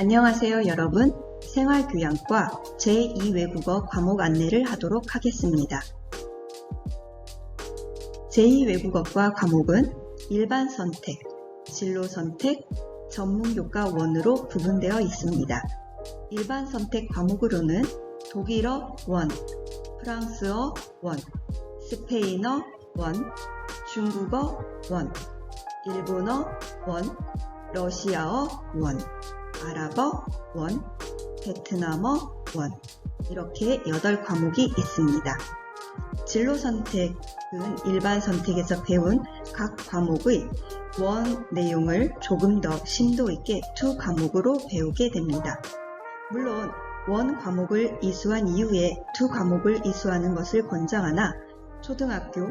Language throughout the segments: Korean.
안녕하세요 여러분. 생활교양과 제2외국어 과목 안내를 하도록 하겠습니다. 제2외국어과 과목은 일반 선택, 진로 선택, 전문교과 원으로 구분되어 있습니다. 일반 선택 과목으로는 독일어 원, 프랑스어 원, 스페인어 원, 중국어 원, 일본어 원, 러시아어 원, 아랍어 원, 베트남어 원 이렇게 8과목이 있습니다. 진로 선택은 일반 선택에서 배운 각 과목의 원 내용을 조금 더 심도 있게 두 과목으로 배우게 됩니다. 물론 원 과목을 이수한 이후에 두 과목을 이수하는 것을 권장하나 초등학교,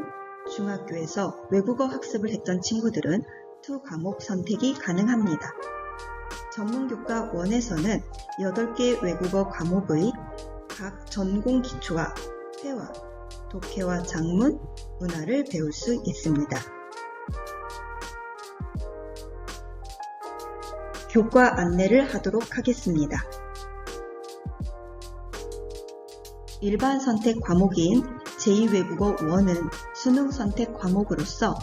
중학교에서 외국어 학습을 했던 친구들은 두 과목 선택이 가능합니다. 전문교과 1에서는 8개 외국어 과목의 각 전공 기초와 회화, 독해와 작문, 문화를 배울 수 있습니다. 교과 안내를 하도록 하겠습니다. 일반 선택 과목인 제2외국어 1은 수능 선택 과목으로서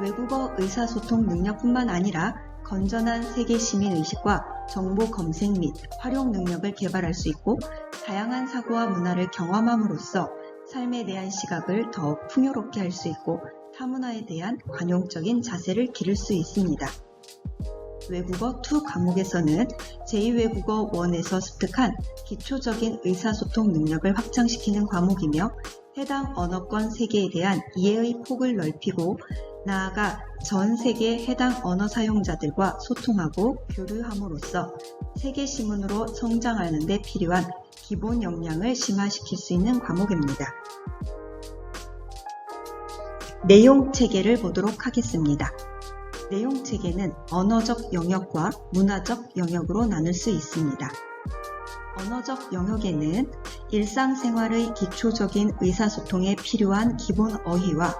외국어 의사소통 능력뿐만 아니라 건전한 세계 시민 의식과 정보 검색 및 활용 능력을 개발할 수 있고 다양한 사고와 문화를 경험함으로써 삶에 대한 시각을 더욱 풍요롭게 할 수 있고 타문화에 대한 관용적인 자세를 기를 수 있습니다. 외국어 2 과목에서는 제2외국어 1에서 습득한 기초적인 의사소통 능력을 확장시키는 과목이며 해당 언어권 세계에 대한 이해의 폭을 넓히고 나아가 전 세계 해당 언어 사용자들과 소통하고 교류함으로써 세계 시민으로 성장하는 데 필요한 기본 역량을 심화시킬 수 있는 과목입니다. 내용 체계를 보도록 하겠습니다. 내용 체계는 언어적 영역과 문화적 영역으로 나눌 수 있습니다. 언어적 영역에는 일상생활의 기초적인 의사소통에 필요한 기본 어휘와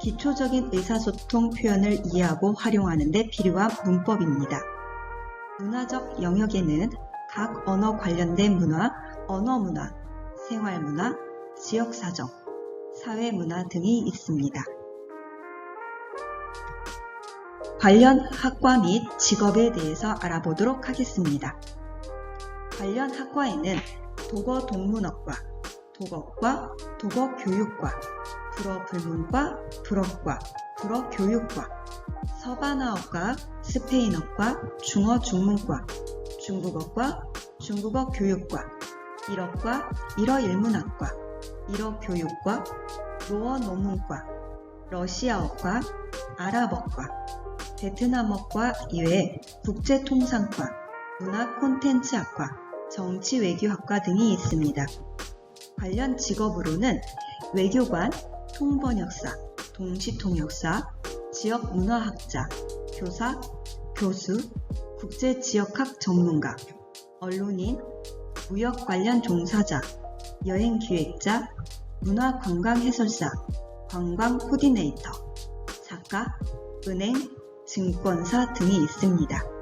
기초적인 의사소통 표현을 이해하고 활용하는 데 필요한 문법입니다. 문화적 영역에는 각 언어 관련된 문화, 언어 문화, 생활 문화, 지역 사정, 사회 문화 등이 있습니다. 관련 학과 및 직업에 대해서 알아보도록 하겠습니다. 관련 학과에는 독어 동문학과, 독어과, 독어 교육과, 불어 불문과, 불어과, 불어 교육과, 서바나어과, 스페인어과, 중어 중문과, 중국어과, 중국어 교육과, 일어과, 일어 일문학과, 일어 교육과, 로어 노문과, 러시아어과, 아랍어과, 베트남어과 이외에 국제통상과, 문화 콘텐츠학과, 정치 외교학과 등이 있습니다. 관련 직업으로는 외교관, 통번역사, 동시통역사, 지역문화학자, 교사, 교수, 국제지역학 전문가, 언론인, 무역 관련 종사자, 여행 기획자, 문화 관광 해설사, 관광 코디네이터, 작가, 은행, 증권사 등이 있습니다.